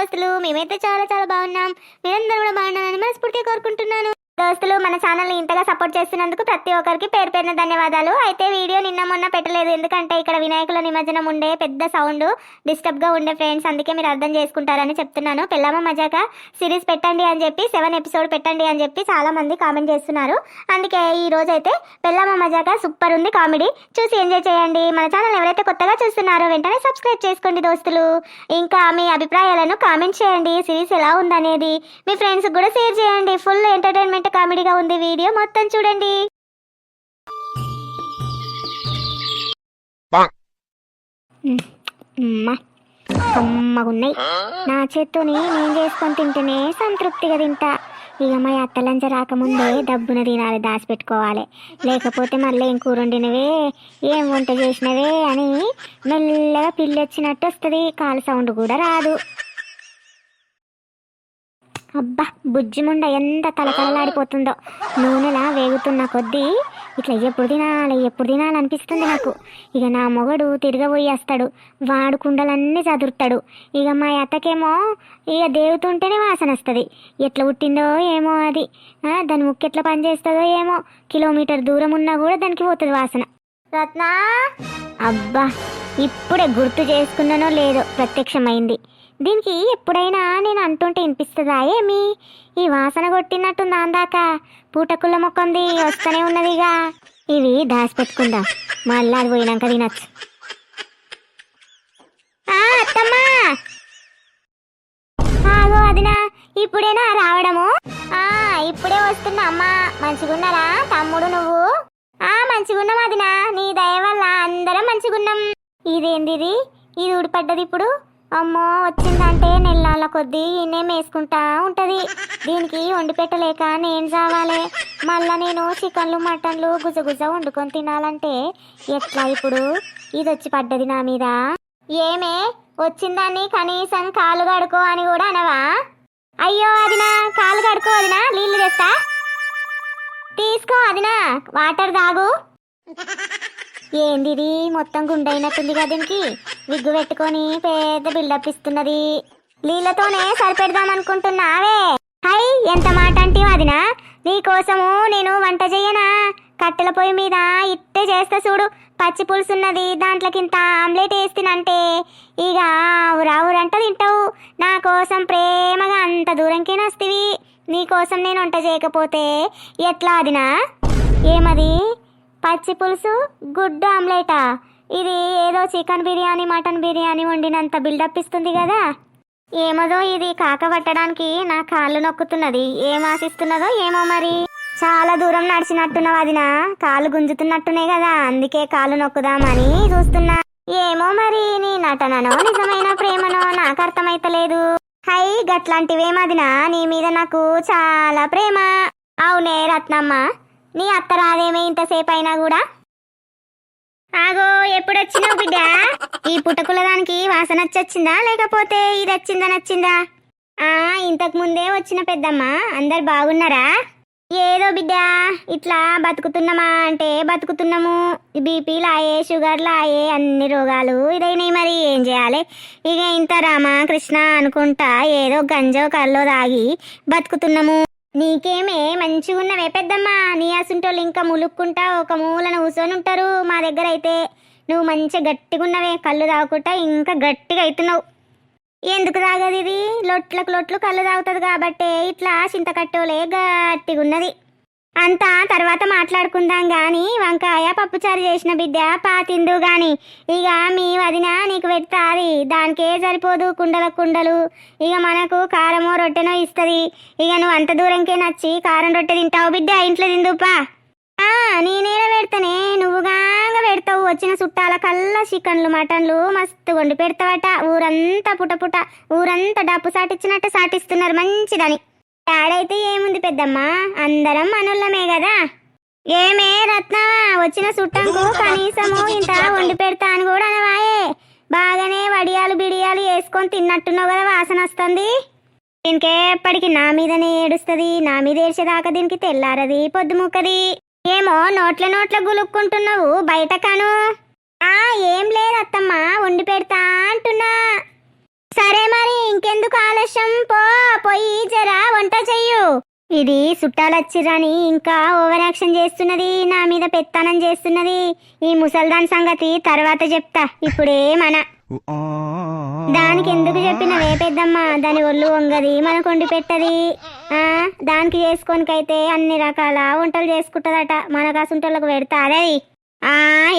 దోస్తులు మేమైతే చాలా చాలా బాగున్నాం. మీరందరూ కూడా బాగున్నారని మనస్ఫూర్తిగా కోరుకుంటున్నాను. దోస్తులు మన ఛానల్ని ఇంతగా సపోర్ట్ చేస్తున్నందుకు ప్రతి ఒక్కరికి పేరు పేరున ధన్యవాదాలు. అయితే వీడియో నిన్న మొన్న పెట్టలేదు. ఎందుకంటే ఇక్కడ వినాయకుల నిమజ్జనం ఉండే పెద్ద సౌండ్ డిస్టర్బ్గా ఉండే ఫ్రెండ్స్ అందుకే మీరు అర్థం చేసుకుంటారని చెప్తున్నాను. పెళ్ళమ్మ మజాక? సిరీస్ పెట్టండి అని చెప్పి సెవెన్ ఎపిసోడ్ పెట్టండి అని చెప్పి చాలామంది కామెంట్ చేస్తున్నారు. అందుకే ఈ రోజు అయితే పెళ్ళమ్మ మజాక సూపర్ ఉంది కామెడీ. చూసి ఎంజాయ్ చేయండి. మన ఛానల్ ఎవరైతే కొత్తగా చూస్తున్నారో వెంటనే సబ్స్క్రైబ్ చేసుకోండి దోస్తులు. ఇంకా మీ అభిప్రాయాలను కామెంట్ చేయండి. సిరీస్ ఎలా ఉందనేది మీ ఫ్రెండ్స్ కూడా షేర్ చేయండి. ఫుల్ ఎంటర్టైన్మెంట్ కామెడీగా ఉంది వీడియో మొత్తం చూడండి. కమ్మగున్నాయి. నా చేత్తోని నేను చేసుకొని తింటేనే సంతృప్తిగా తింటా. ఇక మా అత్తలంచ రాకముందే డబ్బున తినాలి దాచిపెట్టుకోవాలి. లేకపోతే మళ్ళీ ఏం కూర వండినవే ఏం వంట చేసినవే అని మెల్లగా పిల్లొచ్చినట్టు వస్తుంది. కాలు సౌండ్ కూడా రాదు. అబ్బా బుజ్జిముండ ఎంత తలకలలాడిపోతుందో నూనెలా వేగుతున్న కొద్దీ ఇట్లా ఎప్పుడు తినాలి ఎప్పుడు తినాలనిపిస్తుంది నాకు. ఇక నా మొగడు తిరగబోయేస్తాడు వాడు కుండలన్నీ చదురుతాడు. ఇక మా అత్తకేమో ఇక దేవుతుంటేనే వాసన వస్తుంది. ఎట్లా పుట్టిందో ఏమో అది. దాని ముక్కు ఎట్లా పనిచేస్తుందో ఏమో. కిలోమీటర్ దూరం ఉన్నా కూడా దానికి పోతుంది వాసన. రత్న! అబ్బా ఇప్పుడే గుర్తు చేసుకున్నానో లేదో ప్రత్యక్షమైంది. దీనికి ఎప్పుడైనా నేను అంటుంటే వినిపిస్తుందా ఏమి? ఈ వాసన కొట్టినట్టుంది అందాక పూటకుళ్ళ మొక్కంది వస్తూనే ఉన్నదిగా ఇవి దాచిపెట్టుకుందాం మళ్ళీ అది పోయినాక తినచ్చు. అత్తమ్మా! ఆగో అదినా ఇప్పుడేనా రావడము? ఆ ఇప్పుడే వస్తున్నా అమ్మా. మంచిగున్నారా తమ్ముడు నువ్వు? ఆ మంచిగున్నాం అదినా. నీ దయ వల్ల అందరం మంచిగున్నాం. ఇదేంది ఇది ఇది ఊడిపడ్డది ఇప్పుడు? అమ్మో వచ్చిందంటే నెలల కొద్దీ ఈయనే వేసుకుంటా ఉంటది. దీనికి వండి పెట్టలేక నేను చావాలి. మళ్ళా నేను చికెన్లు మటన్లు గుజగుజ వండుకొని తినాలంటే ఎట్లా ఇప్పుడు? ఇది వచ్చి పడ్డది నా మీద. ఏమే వచ్చిందాన్ని కనీసం కాలు కడుకో అని కూడా అనవా? అయ్యో అదినా కాలు కడుకో అదినా నీళ్ళు తెస్తా. తీసుకో అదినా వాటర్ తాగు. ఏంది మొత్తం గుండైనట్టుంది కదా దీనికి. విగ్గు పెట్టుకొని పెద్ద బిల్డప్ ఇస్తున్నది. నీళ్ళతోనే సరిపెడదాం అనుకుంటున్నావే. హై ఎంత మాట అంటే అదినా? నీకోసము నేను వంట చెయ్యనా కట్టెల పొయ్యి మీద ఇట్టే చేస్తా చూడు. పచ్చి పులుసు ఉన్నది దాంట్లోకింత ఆమ్లెట్ వేస్తినంటే ఇక ఊరావురంట తింటావు. నా కోసం ప్రేమగా అంత దూరంకే వస్తుంది నీకోసం నేను వంట చేయకపోతే ఎట్లా అదినా? ఏమది? పచ్చి పులుసు గుడ్డు ఆమ్లెటా? ఇది ఏదో చికెన్ బిర్యానీ మటన్ బిర్యానీ వండినంత బిల్డప్ ఇస్తుంది కదా. ఏమదో ఇది కాక పట్టడానికి నా కాళ్ళు నొక్కుతున్నది. ఏం ఆశిస్తున్నదో ఏమో మరి. చాలా దూరం నడిచినట్టున్నావు అదినా. కాళ్ళు గుంజుతున్నట్టునే కదా. అందుకే కాళ్ళు నొక్కుదామని చూస్తున్నా. ఏమో మరి నీ నటననో నిజమైన ప్రేమనో నాకు అర్థమైతలేదు. హై గట్లాంటివేమదినా నీ మీద నాకు చాలా ప్రేమ. అవునే రత్నమ్మ. నీ అత్తరాదేమే ఇంతసేపు అయినా కూడా? ఆగో ఎప్పుడొచ్చినావు బిడ్డ? ఈ పుటకుల దానికి వాసన వచ్చొచ్చిందా? లేకపోతే ఇది వచ్చిందా నచ్చిందా? ఆ ఇంతకు ముందే వచ్చిన పెద్దమ్మ. అందరు బాగున్నారా? ఏదో బిడ్డ ఇట్లా బతుకుతున్నామా అంటే బతుకుతున్నాము. బీపీ లాయే షుగర్ లాయే అన్ని రోగాలు ఇదైనాయి మరి. ఏం చేయాలి? ఇక ఇంత రామ కృష్ణ అనుకుంటా ఏదో గంజో కల్లో తాగి బతుకుతున్నాము. నీకేమే మంచిగున్నవే పెద్దమ్మా. నీ అసుంటోళ్ళు ఇంకా ములుక్కుంటా ఒక మూలన కూర్చొని ఉంటారు మా దగ్గర అయితే నువ్వు మంచిగా గట్టిగా ఉన్నవే కళ్ళు తాగుకుంటా ఇంకా గట్టిగా అవుతున్నావు ఎందుకు తాగదు ఇది లొట్లకు లొట్లు కళ్ళు తాగుతుంది కాబట్టి ఇట్లా చింతకట్టోలే గట్టిగా ఉన్నది అంతా తర్వాత మాట్లాడుకుందాం గాని వంకాయ పప్పుచారు చేసిన బిడ్డ పాతిందు గాని. ఇక మీ వదిన నీకు పెడతాది. దానికే సరిపోదు కుండల కుండలు. ఇక మనకు కారమో రొట్టెనో ఇస్తుంది. ఇక నువ్వు అంత దూరంకే నచ్చి కారం రొట్టె తింటావు బిడ్డ ఇంట్లో తిందుపా. ఆ నేనేలా పెడతానే నువ్వుగాగా పెడతావు. వచ్చిన చుట్టాల కల్లా చికెన్లు మటన్లు మస్తు వండి పెడతావట. ఊరంతా పుట పుట ఊరంతా డప్పు సాటిచ్చినట్టు సాటిస్తున్నారు మంచిదని. ఆడైతే ఏముంది పెద్దమ్మా? అందరం మనోళ్ళమే కదా? ఏమే రత్నమా వచ్చిన చుట్టంకు కనీసము ఇంత వండి పెడతా అని కూడా అనవాయే. బాగానే వడియాలు బిడియాలు వేసుకొని తిన్నట్టున్నావు కదా వాసన వస్తుంది. దీనికి ఎప్పటికి నా మీదనే ఏడుస్తుంది. నా మీద ఏడ్చేదాకా దీనికి తెల్లారది పొద్దుముక్కది ఏమో నోట్ల నోట్ల గులుక్కుంటున్నావు బయట కాను. ఆ ఏం లేదు అత్తమ్మ వండి పెడతా అంటున్నా. సరే మరి ఇంకెందుకు ఆలస్యం? పో పోయి జరా వంట చెయ్యు. ఇది చుట్టాలొచ్చిరని ఇంకా ఓవర్ యాక్షన్ చేస్తున్నది నా మీద పెత్తనం చేస్తున్నది. ఈ ముసల్దాన్ సంగతి తర్వాత చెప్తా ఇప్పుడే మన. దానికి ఎందుకు చెప్పినవే పెద్దమ్మ దాని ఒళ్ళు వంగది మనకు వండి పెట్టది. ఆ దానికి చేసుకోనికైతే అన్ని రకాల వంటలు చేసుకుంటదట. మన కాసుంటోళ్ళకు పెడతా అదే ఆ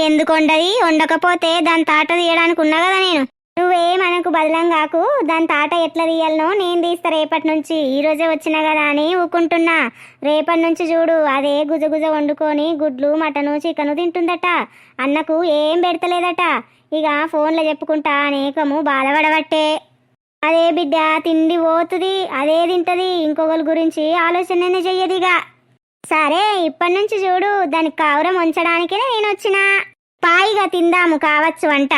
ఎందుకు వండది? వండకపోతే దాని తాట తీయడానికి ఉన్నా కదా నేను. నువ్వే మనకు బదలం కాకు. దాని తాట ఎట్లా తీయాలనో నేను తీస్తా రేపటి నుంచి. ఈరోజే వచ్చినా కదా అని ఊకుంటున్నా. రేపటి నుంచి చూడు అదే గుజగుజ వండుకొని గుడ్లు మటను చికెను తింటుందట. అన్నకు ఏం పెడతలేదట. ఇక ఫోన్లో చెప్పుకుంటా అనేకము బాధపడబట్టే. అదే బిడ్డ తిండి పోతుంది అదే తింటది. ఇంకొకరి గురించి ఆలోచననే చెయ్యదిగా సరే ఇప్పటి నుంచి చూడు దానికి కావురం ఉంచడానికే నేను వచ్చిన. పాయిగా తిందాము కావచ్చు అంట.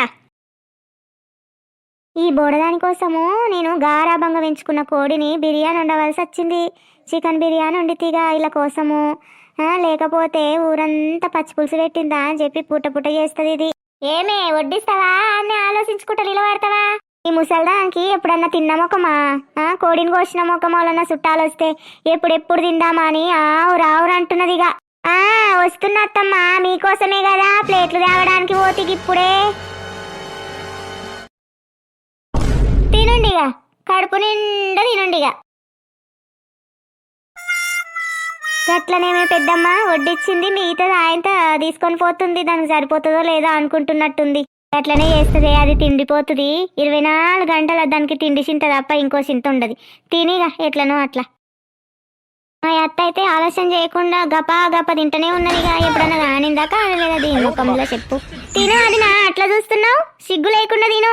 ఈ బోడదాని కోసము నేను గారాభంగా పెంచుకున్న కోడిని బిర్యానీ ఉండవలసి వచ్చింది. చికెన్ బిర్యానీ వండితీగా ఇలా కోసము. లేకపోతే ఊరంతా పచ్చి పులుసు పెట్టిందా అని చెప్పి పుట్ట పుట్ట చేస్తుంది ఇది. ఏమే వడ్డిస్తావా? అని ఆలోచించుకుంటా నిలబడతావా? ఈ ముసల్దానికి ఎప్పుడన్నా తిన్న మొక్కమా కోడిని కోసిన మొక్కమా వాళ్ళన్న చుట్టాలు వస్తే ఎప్పుడెప్పుడు తిందామా అని ఆవు రావురు అంటున్నది ఇక ఆ వస్తున్నా అత్తమ్మా మీకోసమే కదా ప్లేట్లు తేవడానికి పోతే ఇప్పుడే. కడుపు నిండా ఇక. గట్లనేమే పెద్దమ్మ వడ్డిచ్చింది మిగతా ఆయనతో తీసుకొని పోతుంది. దానికి సరిపోతుందో లేదో అనుకుంటున్నట్టుంది. అట్లనే చేస్తుంది అది తిండిపోతుంది. ఇరవై నాలుగు గంటల దానికి తిండి చింత తప్ప ఇంకో చింత ఉండదు. తినిగా ఎట్లనో అట్లా. మా అత్త అయితే ఆలస్యం చేయకుండా గపా గప తింటనే ఉన్నదిగా ఎప్పుడన్నా కానిందాక అనలేదా దీని ముఖంలో చెప్పు. తిను అది నా అట్లా చూస్తున్నావు? సిగ్గు లేకుండా తిను.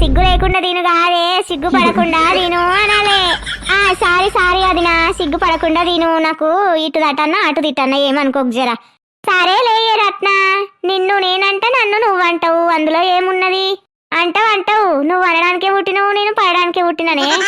సిగ్గు లేకుండా దీని కాదే సిగ్గు పడకుండా దీను అనాలే. ఆ సారీ సారీ అది నా సిగ్గు పడకుండా దీను నాకు ఇటు దట్టన్నా అటు తిట్టన్నా ఏమనుకోక జరా. సరే లేయే రత్న నిన్ను నేనంటే నన్ను నువ్వంటావు. అందులో ఏమున్నది? అంటావు అంటావు. నువ్వు అనడానికే పుట్టినవు నేను పడడానికే పుట్టిననే.